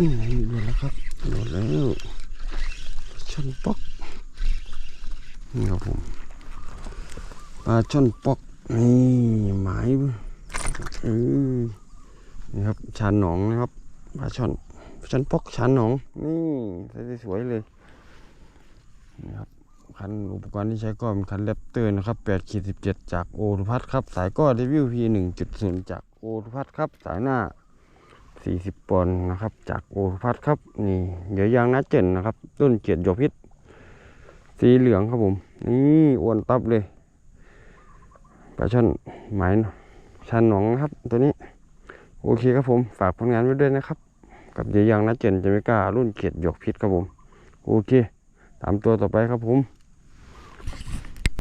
นี่ดนแล้วครับดนแล้วช่อนปอกนี่ครับผมปลาช่อนปอกนี่หมายเออนี่ครับชานหนองนะครับปลาช่อนช่อนปอกชานหนองนี่ใส่สวยเลยนี่ครับคันอุปกรณ์ที่ใช้ก็เป็นคันแรปเตอร์นะครับ8ขีด17 จากโอทุพัทครับ สายก็รีวิว P 1.0 จากโอทุพัทครับ สายหน้า 40ปอนด์นะครับ จากโอพัทครับ นี่เหยื่อยางนัดเจนนะครับ ต้นเกียรติหยกพิษสีเหลืองครับผม นี่อ้วนตับเลยปลาช่อนหมายชันหนองนะครับ ตัวนี้ โอเคครับผม ฝากผลงานไว้ด้วยนะครับ กับเหยื่อยางนัดเจนจะไม่กล้ารุ่นเกียรติหยกพิษครับผม โอเค ตามตัวต่อไปครับผม